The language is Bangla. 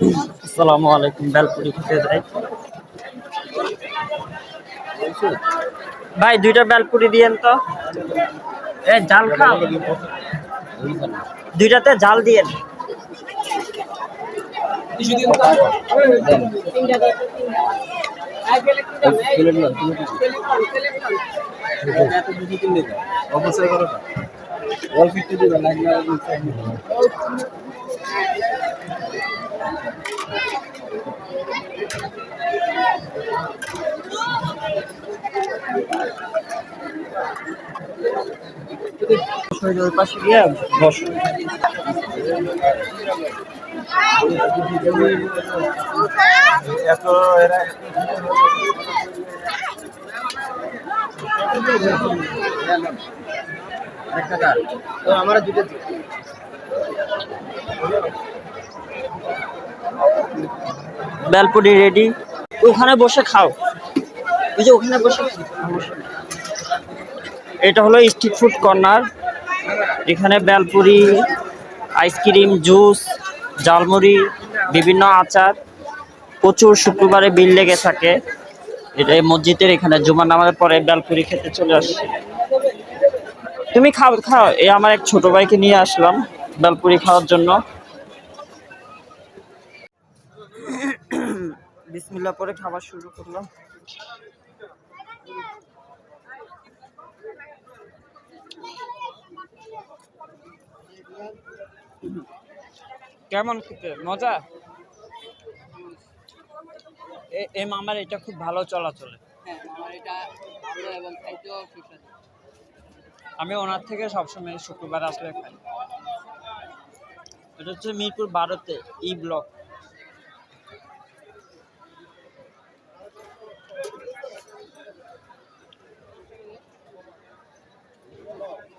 আসসালামু আলাইকুম, বেলপুরি খেতে যাই। ভাই, দুইটা বেলপুরি দিয়েন তো। এ, জাল খাও। দুইটাতে জাল দিয়েন। অবশ্যই পাশে গিয়ে বসো। এত এরা তো আমার দুটো বেলপুরি রেডি। ওখানে বসে খাও। ওই যে ওখানে বসে এটা হলো স্ট্রিট ফুড কর্নার এখানে বেলপুরি আইসক্রিম জুস জালমুড়ি বিভিন্ন আচার। প্রচুর শুক্রবারে বিল লেগে থাকে। এটা মসজিদের এখানে জুমার নামাজের পরে বেলপুরি খেতে চলে আসছে। তুমি খাও খাও। এই আমার এক ছোট ভাইকে নিয়ে আসলাম বেলপুরি খাওয়ার জন্য। বিসমিল্লাহ পরে খাবার শুরু করলাম। কেমন খেতে? মজা? এ- মামার এটা খুব ভালো চলাচলে। হ্যাঁ আমি ওনার থেকে সবসময় শুক্রবার আসলে খাই। এটা হচ্ছে মিরপুর বারোতে ই ব্লক। Thank you.